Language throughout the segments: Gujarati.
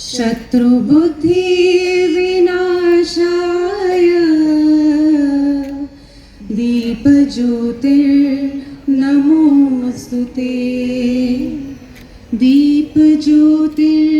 शत्रुबुद्धिविनाशाय दीपज्योतिर्नमोऽस्तु ते दीपज्योतिर्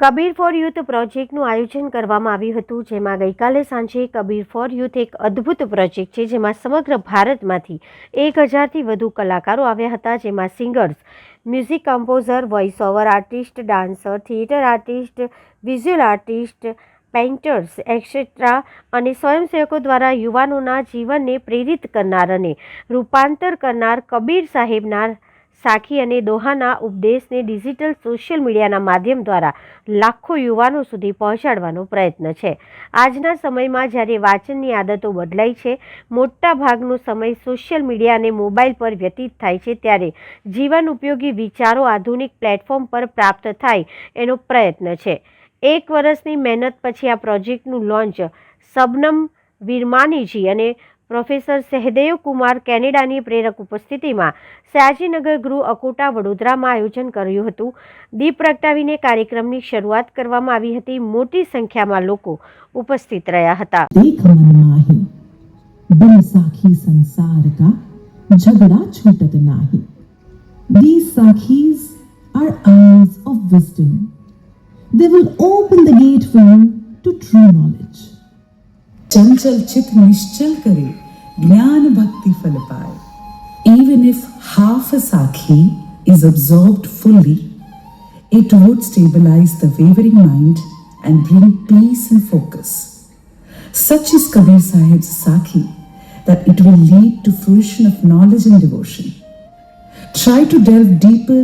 કબીર ફોર યુથ પ્રોજેક્ટનું આયોજન કરવામાં આવ્યું હતું જેમાં ગઈકાલે સાંજે કબીર ફોર યુથ એક અદ્ભુત પ્રોજેક્ટ છે જેમાં સમગ્ર ભારતમાંથી એક હજારથી વધુ કલાકારો આવ્યા હતા જેમાં singers music composer voice over artist, dancer, theatre artist, visual artist, painters, etcetera અને સ્વયંસેવકો દ્વારા યુવાનોના જીવનને પ્રેરિત કરનાર અને રૂપાંતર કરનાર કબીર સાહેબના સાખી અને દોહાના ઉપદેશને ડિજિટલ સોશિયલ મીડિયાના માધ્યમ દ્વારા લાખો યુવાનો સુધી પહોંચાડવાનો પ્રયત્ન છે. આજના સમયમાં જ્યારે વાંચનની આદતો બદલાઈ છે, મોટા ભાગનો સમય સોશિયલ મીડિયા અને મોબાઈલ પર વ્યતીત થાય છે ત્યારે જીવન ઉપયોગી વિચારો આધુનિક પ્લેટફોર્મ પર પ્રાપ્ત થાય એનો પ્રયત્ન છે. એક વર્ષની મહેનત પછી આ પ્રોજેક્ટનું લોન્ચ સબનમ વિરમાનીજી અને પ્રોફેસર સહદેવ કુમાર કેનેડાની પ્રેરક ઉપસ્થિતિમાં સયાજીનગર ગૃહ અકોટા વડોદરામાં આયોજન કર્યું હતું દીપ પ્રગટાવીને કાર્યક્રમની શરૂઆત કરવામાં આવી હતી મોટી સંખ્યામાં લોકો ઉપસ્થિત રહ્યા હતા સંસાર કા ઝગડા છૂટત નાહી These sakhis are eyes of wisdom. They will open the gate for you to true. Even if half a sakhi is absorbed fully, it would stabilize the wavering mind and bring peace and focus. Such is Kabir Sahib's Sakhi that it will lead to fruition of knowledge and devotion. Try to delve deeper.